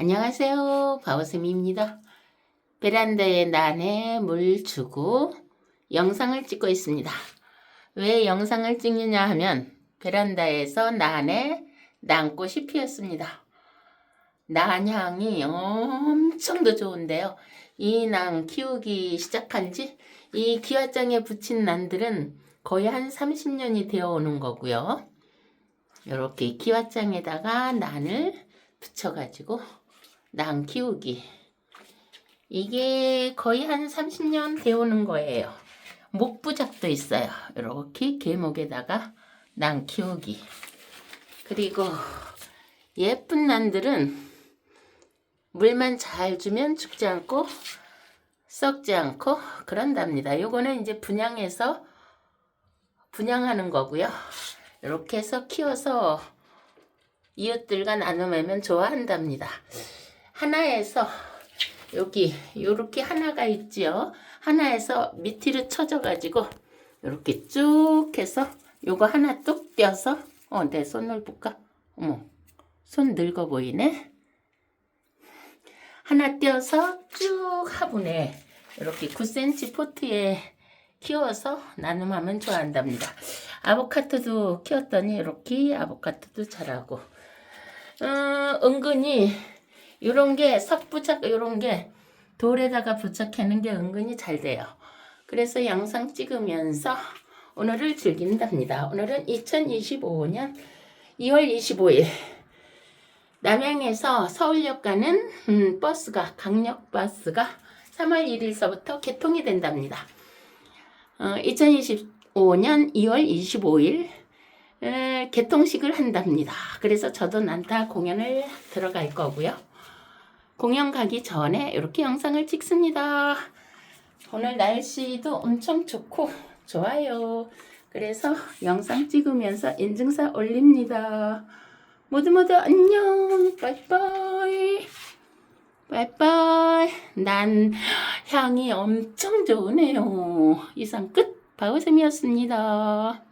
안녕하세요. 바오쌤입니다. 베란다에 난에 물 주고 영상을 찍고 있습니다. 왜 영상을 찍느냐 하면 베란다에서 난에 난꽃이 피었습니다. 난향이 엄청 더 좋은데요. 이 난 키우기 시작한 지 이 기와장에 붙인 난들은 거의 한 30년이 되어 오는 거고요. 이렇게 기와장에다가 난을 붙여가지고 난 키우기. 이게 거의 한 30년 되어오는 거예요. 목부작도 있어요. 이렇게 계목에다가 난 키우기. 그리고 예쁜 난들은 물만 잘 주면 죽지 않고 썩지 않고 그런답니다. 요거는 이제 분양해서 분양하는 거고요. 이렇게 해서 키워서 이웃들과 나누면 좋아한답니다. 하나에서 여기 요렇게 하나가 있지요. 하나에서 밑으로 쳐져 가지고 요렇게 쭉 해서 요거 하나 뚝 떼어서 어 내 손을 볼까? 어머 손 늙어 보이네. 하나 떼어서 쭉 화분에 이렇게 9cm 포트에 키워서 나눔하면 좋아한답니다. 아보카도도 키웠더니 이렇게 아보카도도 자라고 어, 은근히 이런 게 석부착 이런 게 돌에다가 부착하는 게 은근히 잘 돼요. 그래서 영상 찍으면서 오늘을 즐긴답니다. 오늘은 2025년 2월 25일 남양에서 서울역 가는 음, 버스가 강력 버스가 3월 1일서부터 개통이 된답니다. 어, 2025년 2월 25일 에, 개통식을 한답니다. 그래서 저도 난타 공연을 들어갈 거고요. 공연 가기 전에 이렇게 영상을 찍습니다. 오늘 날씨도 엄청 좋고 좋아요. 그래서 영상 찍으면서 인증사 올립니다. 모두 모두 안녕. 빠이빠이. 빠이빠이. 난 향이 엄청 좋으네요. 이상 끝. 바우sem이었습니다.